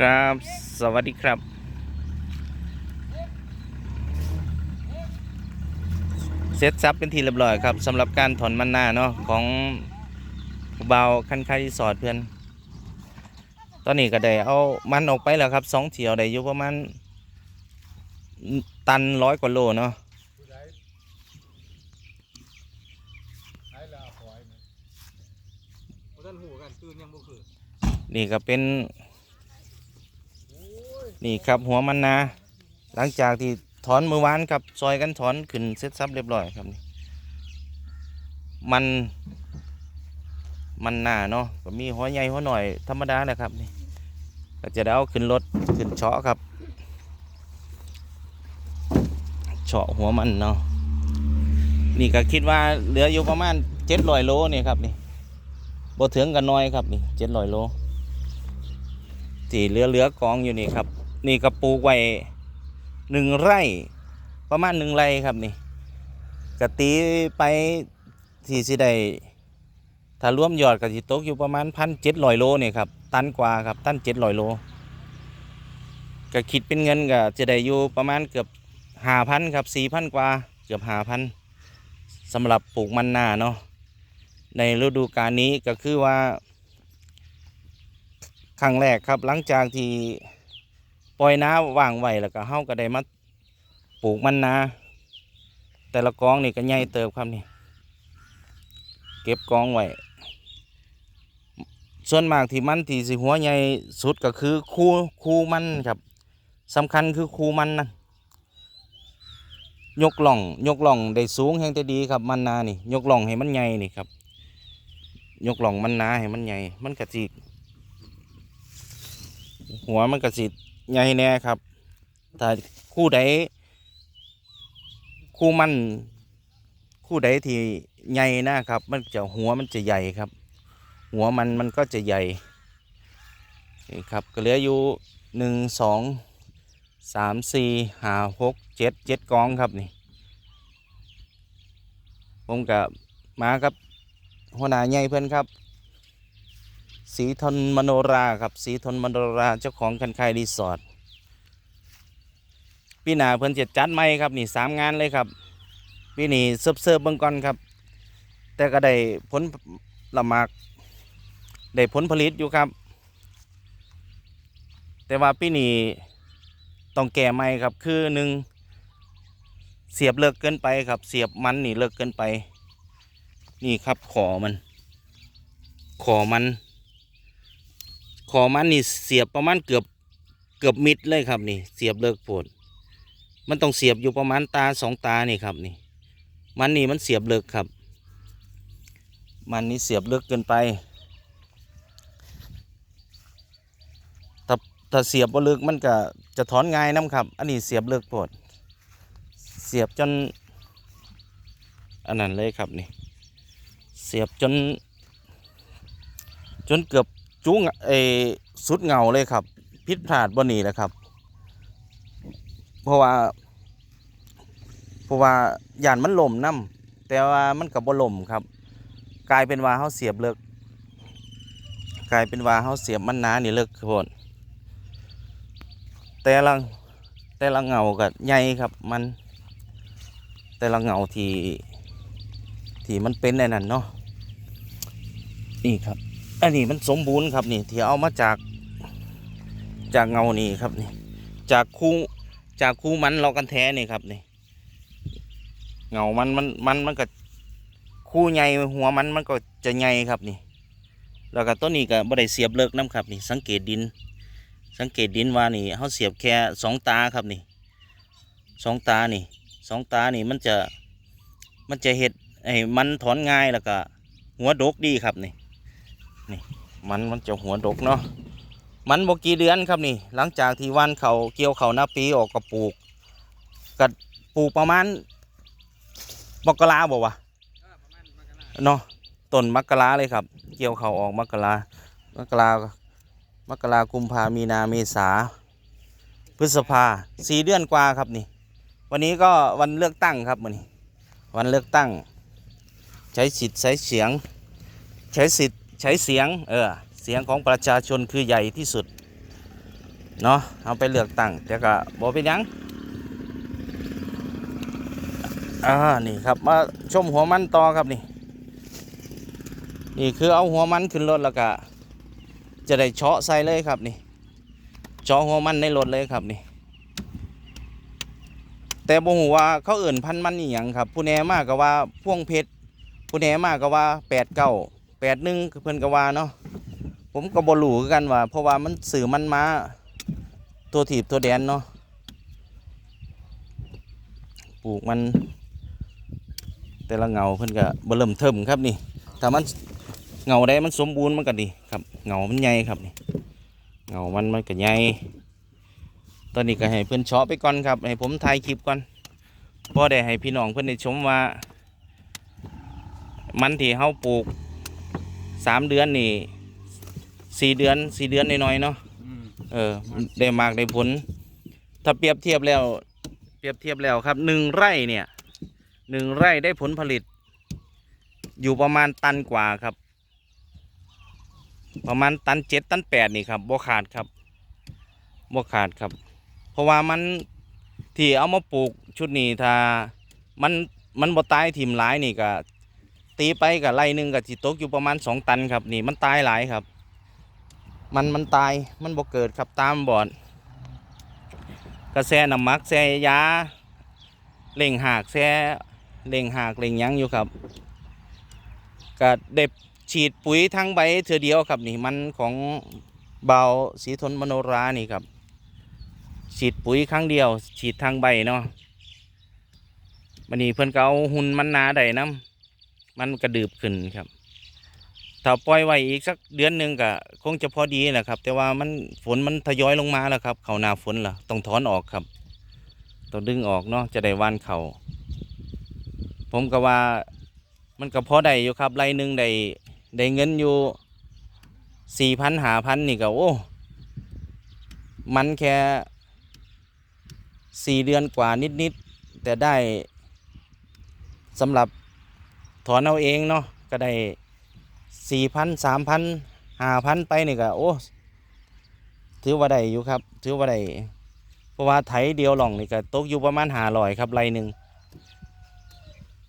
ครับ สวัสดีครับเสร็จซับเป็นทีเรียบร้อยครับสำหรับการถอนมันหนาเนาะของเบาคันคายสอร์ทเพื่อน ตอนนี้ก็ได้เอามันออกไปแล้วครับสองเที่ยวได้อยู่ประมาณตันร้อยกว่าโลเนาะนี่ก็เป็น นี่ครับหัวมันนา หลังจากที่ถอนมือวานครับซอยกันถอนขึ้นเสร็จซับเรียบร้อยครับนี่มันมันหนาเนาะก็มีหัวใหญ่หัวหน่อยธรรมดาแหละครับนี่ก็จะได้เอาขึ้นรถขึ้นเฉาะครับเฉาะหัวมันเนาะนี่ก็คิดว่าเหลืออยู่ประมาณเจ็ดร้อยโลนี่ครับนี่บ่ถึงกันน้อยครับนี่เจ็ดร้อยโลที่เหลือเหลือกองอยู่นี่ครับ นี่ก็ปลูกไว้หนึ่งไร่ ประมาณหนึ่งไร่ครับนี่กะตีไปที่สิได้ถ้ารวมยอดก็สิตกอยู่ประมาณพันเจ็ดร้อยโลเนี่ยครับตันกว่าครับตันเจ็ดร้อยโลก็คิดเป็นเงินก็จะได้อยู่ประมาณเกือบห้าพันครับสี่พันกว่าเกือบห้าพันสำหรับปลูกมันนาเนาะในฤดูกาลนี้ก็คือว่า ครั้งแรกครับหลังจากที่ ปล่อยน้ำว่างไว้แล้วก็เฮาก็ได้มาปลูกมันนา แต่ละกองนี่ก็ใหญ่เติบครับนี่ เก็บกองไว้ส่วนมากที่มันที่สิหัวใหญ่สุดก็คือคูคูมันครับสำคัญคือคูมันนะยกล่อง ยกล่องได้สูงแห่งแต่ดีครับมันนานี่ ยกล่องให้มันใหญ่นี่ครับ ยกล่องมันนาให้มันใหญ่มันกระจิหัวมันกระจิ ใหญ่แน่ครับถ้าคู่ใดคู่มันคู่ใดที่ใหญ่นะครับ มันจะหัวมันจะใหญ่ครับ หัวมันมันก็จะใหญ่นี่ครับก็เหลืออยู่หนึ่งสองสามสี่ห้าหกเจ็ดเจ็ดกองครับนี่ผมกับมาครับหัวหน้าใหญ่เพื่อนครับ สีทนมโนราครับสีทนมโนราเจ้าของคันคายรีสอร์ทพี่หนาเพื่อนจะจัดไหมครับนี่สามงานเลยครับพี่นี่เซิร์ฟเซิร์ฟเบิ่งก่อนครับ แต่ก็ได้ผลละหมากได้ผลผลิตอยู่ครับ แต่ว่าพี่นี่ต้องแก้ใหม่ครับคือหนึ่งเสียบเลิกเกินไปครับ เสียบมันนี่เลิกเกินไป นี่ครับขอมัน ขอมัน ขอมันนี่เสียบประมาณเกือบเกือบมิดเลยครับนี่ เสียบเลิกโผดมันต้องเสียบอยู่ประมาณตาสองตานี่ครับนี่ มันนี่มันเสียบเลิกครับ มันนี่เสียบเลิกเกินไปถ้าถ้าเสียบบ่เลิกมันก็จะถอนง่ายน้ำครับ อันนี้เสียบเลิกโพดเสียบจนอันนั้นเลยครับนี่ เสียบจน จนเกือบ จุ้งเออสุดเงาเลยครับ พิษพลาดบ่หนีแหล้วครับ เพราะว่า เพราะว่าย่านมันล่มน้ำแต่ว่ามันกับบ่ล่มครับ กลายเป็นว่าเขาเสียบเลิกกลายเป็นว่าเขาเสียบมันหนานี่เลิกครับผมแต่ละแต่ละเงากับใหญ่ครับ มัน แต่ละเงาที่ที่มันเป็นในนั้นเนาะนี่ครับ อันนี้มันสมบูรณ์ครับนี่ที่เอามาจากจากเงานี่ครับนี่ จากคู่จากคู่มันเรากันแท้นี่ครับนี่ เงามันมันมันมันก็คู่ใหญ่หัวมันมันก็จะใหญ่ครับนี่ แล้วก็ต้นนี้ก็บ่ได้เสียบเลิกน้ำครับนี่ สังเกตดิน สังเกตดินว่านี่เขาเสียบแค่สองตาครับนี่สองตานี่สองตานี่มันจะมันจะเห็ดไอ้มันถอนง่ายแล้วก็ หัวดกดีครับนี่ นี่มันมันจะหัวดกเนาะมันบกี่เดือนครับนี่ หลังจากที่วันเขาเกี่ยวเขาหน้าปีออกกระปลูกกัปลูกประมาณมกราบอกว่าเนาะต้นมกราเลยครับ เกี่ยวเขาออกมกรามกรามกรากุมภามีนาเมษาพฤษภาสี่เดือนกว่าครับนี่ วันนี้ก็วันเลือกตั้งครับวันนี้ วันเลือกตั้ง ใช้สิทธิ์ใช้เสียง ใช้สิทธิ์ ใช้เสียงเออเสียงของประชาชนคือใหญ่ที่สุดเนาะเอาไปเลือกตั้งแต่ก็บ่เป็นยังอ่านี่ครับมาชมหัวมันต่อครับนี่นี่คือเอาหัวมันขึ้นรถแล้วก็จะได้เฉาะใส่เลยครับนี่เฉาะหัวมันในรถเลยครับนี่แต่บ่ฮู้ว่าเขาเอิ่นพันมันอีหยังครับ ผู้แหน่มากก็ว่าพ่วงเพชรผู้แหน่มากก็ว่าแปดเก้า แปดหนึ่งเพิ่นก็ว่าเนาะผมก็บ่รู้คือกันว่า เพราะว่ามันสื่อมันมาตัวถีบตัวแดนเนาะปลูกมัน แต่ละเงาเพิ่นก็บ่เริ่มเทิมครับนี่ถ้ามันเงาใดมันสมบูรณ์มันก็ดีครับเงามันใหญ่ครับนี่เงามันมันก็ใหญ่ตอนนี้ก็ให้เพื่อนเชาะไปก่อนครับ ให้ผมถ่ายคลิปก่อนพอได้ให้พี่น้องเพื่อนได้ชมว่า มันที่เฮาปลูก สามเดือนนี่สี่เดือนสี่เดือนน้อยๆเนาะอืมเออได้มากได้ผล ถ้าเปรียบเทียบแล้ว เปรียบเทียบแล้วครับหนึ่งไร่เนี่ยหนึ่งไร่ได้ผลผลิต อยู่ประมาณตันกว่าครับ ประมาณตันเจ็ดตันแปดนี่ครับบ่ขาดครับบ่ขาดครับ เพราะว่ามันที่เอามาปลูกชุดนี้ถ้ามันมันบ่ตายถิ่มหลายนี่ก็ ตีไปกับไร่หนึ่งก็สิตกอยู่ประมาณสองตันครับ นี่มันตายหลายครับ มันมันตายมันบ่เกิดครับตามบอดกระแสน้ำมักแสยาเล่งหากแสเล่งหากเล่งยั้งอยู่ครับก็ได้ฉีดปุ๋ยทั้งใบเถือเดียวครับนี่มันของเบาสีทนมโนรานี่ครับ ฉีดปุ๋ยครั้งเดียว ฉีดทางใบเนาะมันนี้เพื่อนก็เอาหุ่นมันนาได้น้ำ มันกระดืบขึ้นครับถ้าปล่อยไว้อีกสักเดือนหนึ่งก็คงจะพอดีแหละครับ แต่ว่ามันฝนมันทยอยลงมาแล้วครับ เขาหนาฝนล่ะต้องถอนออกครับต้องดึงออกเนาะจะได้หวานเขาผมก็ว่ามันก็พอได้อยู่ครับไรหนึ่งได้ได้เงินอยู่สี่พันหาพันนี่ก็โอ้ มันแค่สี่เดือนกว่านิดๆแต่ได้สำหรับ ถอนเอาเองเนาะก็ได้สี่พันสามพันห้าพันไปนี่ก็โอ้ถือว่าได้อยู่ครับ ถือว่าได้เพราะว่าไถเดียวหล่องนี่ก็ตกอยู่ประมาณหาลอยครับไรหนึ่ง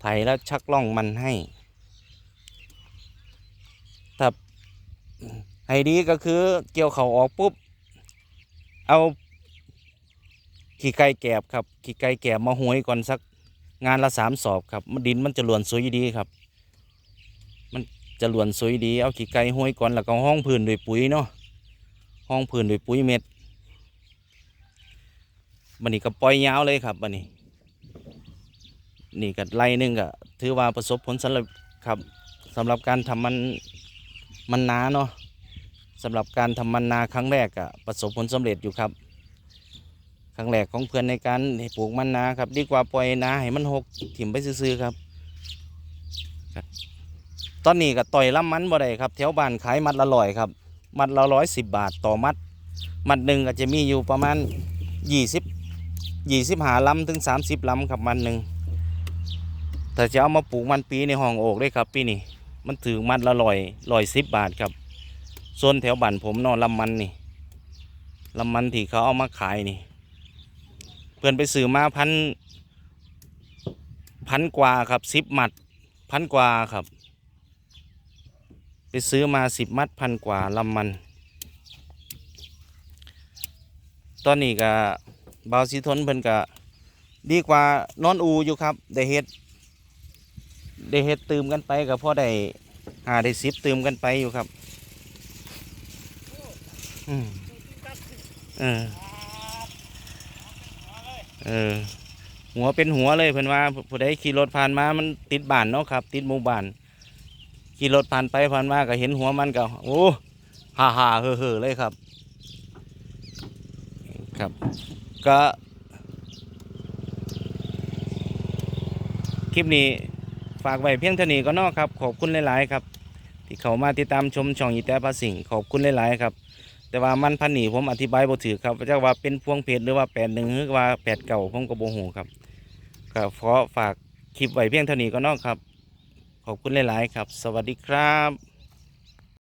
ไถแล้วชักล่องมันให้ถ้าให้ดีก็คือเกี่ยวเขาออกปุ๊บ เอาขี้ไก่แกบครับขี้ไก่แกบมาหวยก่อนสัก งานละสามสอบครับมันดินมันจะหลวนสวยดีครับ มันจะหลวนสวยดี เอาขี้ไก่หวยก่อนแล้วก็ห้องพื้นด้วยปุ๋ยเนาะห้องพื้นด้วยปุ๋ยเม็ดบันนี้ก็ปล่อยยาวเลยครับบันนี้ นี่ก็ไล่หนึงก็ถือว่าประสบผลสำเร็จครับสำหรับการทำมันมันนาเนาะสำหรับการทำมันนาครั้งแรกอะประสบผลสำเร็จอยู่ครับ ครั้งแรกของเพื่อนในการปลูกมันนาครับ ดีกว่าปล่อยนาให้มันหกถิ่มไปซื่อๆครับ ตอนนี้ก็ต่อยลำมันบ่ได้ครับแถวบ้านขายมัดละร้อยครับ มัดละร้อยสิบบาทต่อมัด มัดหนึ่งก็จะมีอยู่ประมาณยี่สิบยี่สิบหาลำถึงสามสิบลำครับมันหนึ่งแต่จะเอามาปลูกมันปีในห้องโอกเลยครับปีนี้มันถือมัดละร้อยร้อยสิบบาทครับส่วนแถวบ้านผมนอนลำมันนี่ลำมันที่เขาเอามาขายนี่ พื่อนไปซื้อมาพันพันกว่าครับสิบมัดพันกว่าครับ ไปซื้อมาสิบมัดพันกว่าลำมัน ตอนนี้ก็บาวสีทนเพิ่นก็ดีกว่านอนอูอยู่ครับได้เฮ็ดได้เฮ็ดตืมกันไปกับพ่อได้หาได้สิบตืมกันไปอยู่ครับ อืมเออ เออ หัวเป็นหัวเลยเพิ่นว่าผู้ใดขี่รถผ่านมามันติดบ้านเนาะครับ ติดหมู่บ้านขี่รถผ่านไปผ่านมาก็เห็นหัวมันก็โอ้ฮ่าฮ่าเฮ่อเฮ่อเลยครับ ครับ ก็คลิปนี้ฝากไว้เพียงเท่านี้ก็นอกครับ ขอบคุณหลาย ๆ ครับ ที่เขามาติดตามชมช่องอีแต่ภาสิงขอบคุณหลาย ๆ ครับ แต่ว่ามันพันหนีผมอธิบายบ่ถือครับว่าจะว่าเป็นพวงเพชรหรือว่าแปดหนึ่งหรือว่าแปดเก่าผมก็บ่หูครับก็ขอฝากคลิปไว้เพียงเท่านี้ก็นอกครับ ขอบคุณหลาย ๆ ครับ สวัสดีครับ